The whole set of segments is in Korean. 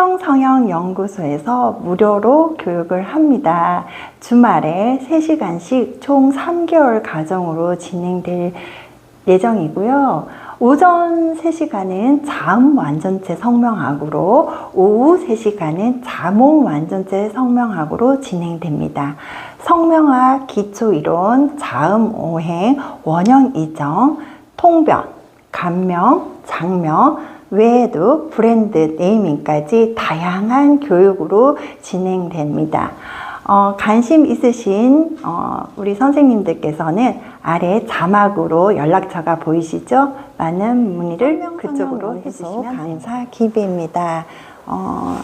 생명성형연구소에서 무료로 교육을 합니다. 주말에 3시간씩 총 3개월 과정으로 진행될 예정이고요. 오전 3시간은 자음 완전체 성명학으로 오후 3시간은 자몽 완전체 성명학으로 진행됩니다. 성명학 기초이론, 자음 오행, 원형 이정, 통변, 감명, 장명, 외에도 브랜드 네이밍까지 다양한 교육으로 진행됩니다. 어, 관심 있으신 어, 우리 선생님들께서는 아래 자막으로 연락처가 보이시죠? 많은 문의를 그쪽으로 해주시면 강사 기비입니다. 어,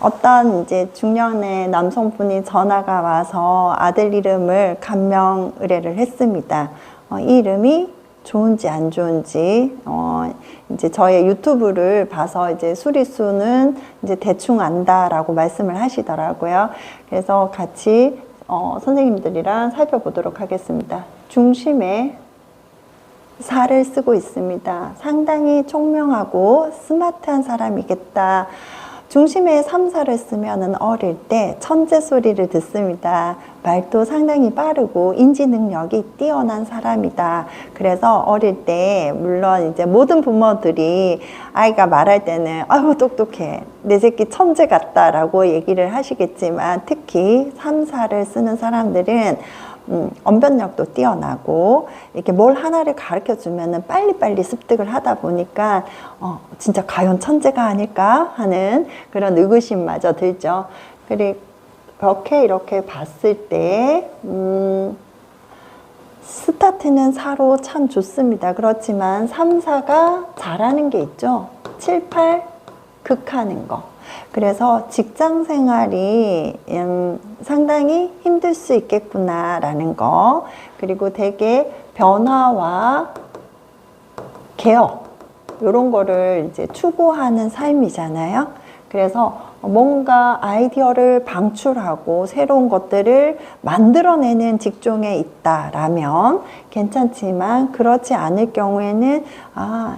어떤 이제 중년의 남성분이 전화가 와서 아들 이름을 감명 의뢰를 했습니다. 어, 이 이름이 좋은지 안 좋은지 어 이제 저의 유튜브를 봐서 이제 수리수는 이제 대충 안다라고 말씀을 하시더라고요. 그래서 같이 어 선생님들이랑 살펴보도록 하겠습니다. 중심에 살을 쓰고 있습니다. 상당히 총명하고 스마트한 사람이겠다. 중심에 삼사를 쓰면은 어릴 때 천재 소리를 듣습니다. 말도 상당히 빠르고 인지 능력이 뛰어난 사람이다. 그래서 어릴 때 물론 이제 모든 부모들이 아이가 말할 때는 아유 똑똑해. 내 새끼 천재 같다라고 얘기를 하시겠지만 특히 삼사를 쓰는 사람들은 음, 언변력도 뛰어나고 이렇게 뭘 하나를 가르쳐 주면은 빨리빨리 습득을 하다 보니까 어, 진짜 과연 천재가 아닐까 하는 그런 의구심마저 들죠. 그렇게 이렇게 봤을 때 음, 스타트는 4로 참 좋습니다. 그렇지만 3, 4가 잘하는 게 있죠. 7, 8 극하는 거. 그래서 직장 생활이 음, 상당히 힘들 수 있겠구나라는 거. 그리고 되게 변화와 개혁 이런 거를 이제 추구하는 삶이잖아요. 그래서 뭔가 아이디어를 방출하고 새로운 것들을 만들어내는 직종에 있다라면 괜찮지만 그렇지 않을 경우에는 아,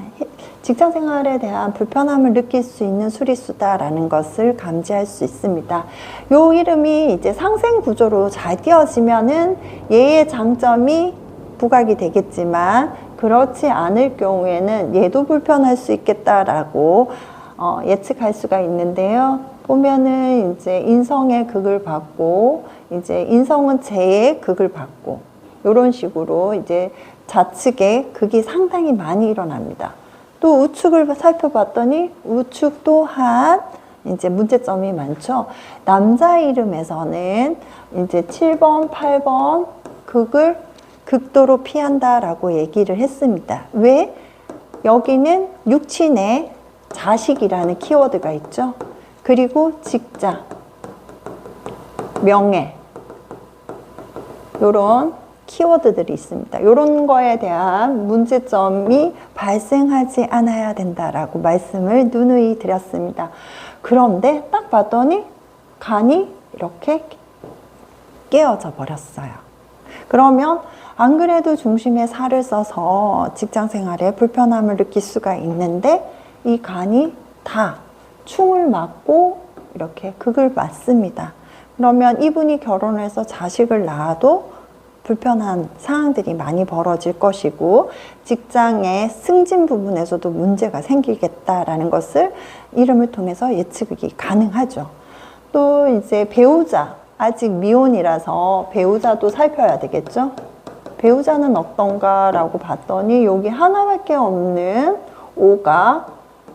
직장 생활에 대한 불편함을 느낄 수 있는 수리수다라는 것을 감지할 수 있습니다. 요 이름이 이제 상생 구조로 잘 띄어지면은 얘의 장점이 부각이 되겠지만 그렇지 않을 경우에는 얘도 불편할 수 있겠다라고 어, 예측할 수가 있는데요. 보면은 이제 인성의 극을 받고 이제 인성은 재의 극을 받고 이런 식으로 이제 좌측에 극이 상당히 많이 일어납니다. 또 우측을 살펴봤더니 우측 또한 이제 문제점이 많죠. 남자 이름에서는 이제 7번, 8번 극을 극도로 피한다라고 얘기를 했습니다. 왜? 여기는 육친의 자식이라는 키워드가 있죠. 그리고 직장, 명예, 요런 키워드들이 있습니다. 이런 거에 대한 문제점이 발생하지 않아야 된다라고 말씀을 누누이 드렸습니다. 그런데 딱 봤더니 간이 이렇게 깨어져 버렸어요. 그러면 안 그래도 중심에 살을 써서 직장 생활에 불편함을 느낄 수가 있는데 이 간이 다 충을 맞고 이렇게 극을 맞습니다. 그러면 이분이 결혼해서 자식을 낳아도 불편한 상황들이 많이 벌어질 것이고 직장의 승진 부분에서도 문제가 생기겠다라는 것을 이름을 통해서 예측이 가능하죠. 또 이제 배우자 아직 미혼이라서 배우자도 살펴야 되겠죠. 배우자는 어떤가라고 봤더니 여기 하나밖에 없는 오가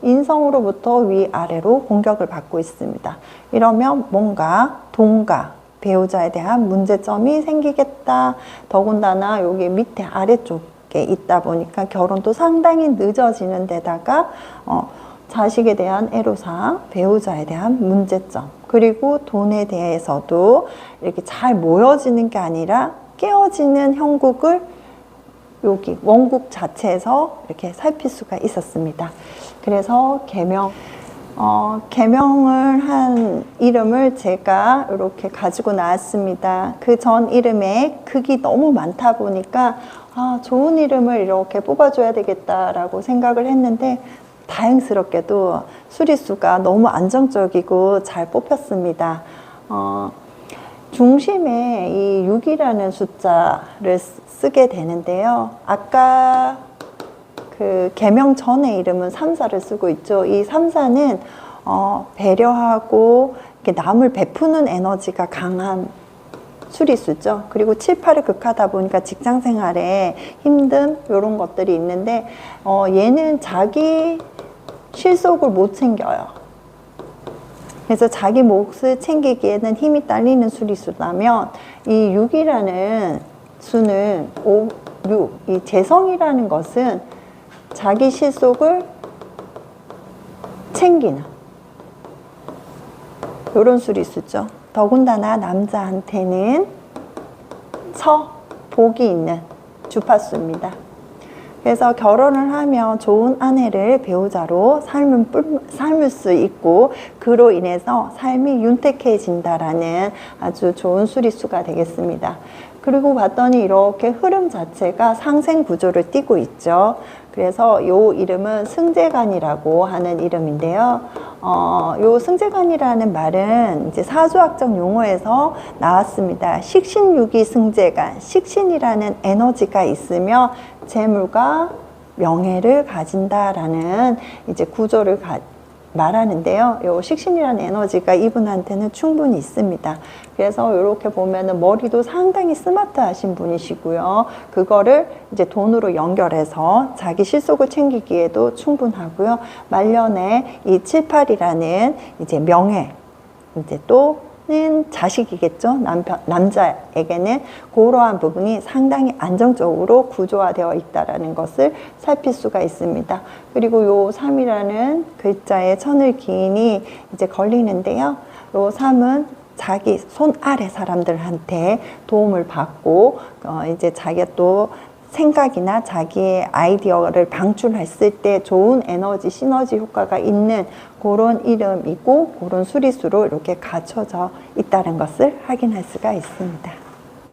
인성으로부터 위아래로 공격을 받고 있습니다. 이러면 뭔가 동가, 배우자에 대한 문제점이 생기겠다. 더군다나 여기 밑에 아래쪽에 있다 보니까 결혼도 상당히 늦어지는 데다가 어, 자식에 대한 애로사항, 배우자에 대한 문제점, 그리고 돈에 대해서도 이렇게 잘 모여지는 게 아니라 깨어지는 형국을 여기 원국 자체에서 이렇게 살필 수가 있었습니다. 그래서 개명 어, 개명을 한 이름을 제가 이렇게 가지고 나왔습니다. 그 전 이름에 극이 너무 많다 보니까 아, 좋은 이름을 이렇게 뽑아줘야 되겠다라고 생각을 했는데 다행스럽게도 수리수가 너무 안정적이고 잘 뽑혔습니다. 어, 중심에 이 6이라는 숫자를 쓰- 쓰게 되는데요. 아까 그 개명 전의 이름은 삼사를 쓰고 있죠. 이 삼사는 어, 배려하고 남을 베푸는 에너지가 강한 수리수죠. 그리고 7, 8을 극하다 보니까 직장 생활에 힘듦 이런 것들이 있는데 어, 얘는 자기 실속을 못 챙겨요. 그래서 자기 몫을 챙기기에는 힘이 딸리는 수리수라면 이 6이라는 수는 5, 6, 이 재성이라는 것은 자기 실속을 챙기는 이런 수리수죠. 더군다나 남자한테는 서, 복이 있는 주파수입니다. 그래서 결혼을 하면 좋은 아내를 배우자로 뿔- 삶을 수 있고 그로 인해서 삶이 윤택해진다라는 아주 좋은 수리수가 되겠습니다. 그리고 봤더니 이렇게 흐름 자체가 상생 구조를 띠고 있죠. 그래서 요 이름은 승재간이라고 하는 이름인데요. 어, 요 승재간이라는 말은 이제 사주학적 용어에서 나왔습니다. 식신유기 승재간, 식신이라는 에너지가 있으며 재물과 명예를 가진다라는 이제 구조를 가, 말하는데요. 요 식신이라는 에너지가 이분한테는 충분히 있습니다. 그래서 이렇게 보면은 머리도 상당히 스마트하신 분이시고요. 그거를 이제 돈으로 연결해서 자기 실속을 챙기기에도 충분하고요. 말년에 이 7, 8이라는 이제 명예, 이제 또 는 자식이겠죠. 남편, 남자에게는 그러한 부분이 상당히 안정적으로 구조화되어 있다라는 것을 살필 수가 있습니다. 그리고 요 3이라는 글자에 천을 기인이 이제 걸리는데요. 요 3은 자기 손 아래 사람들한테 도움을 받고 어 이제 자기가 또 생각이나 자기의 아이디어를 방출했을 때 좋은 에너지 시너지 효과가 있는 그런 이름이고 그런 수리수로 이렇게 갖춰져 있다는 것을 확인할 수가 있습니다.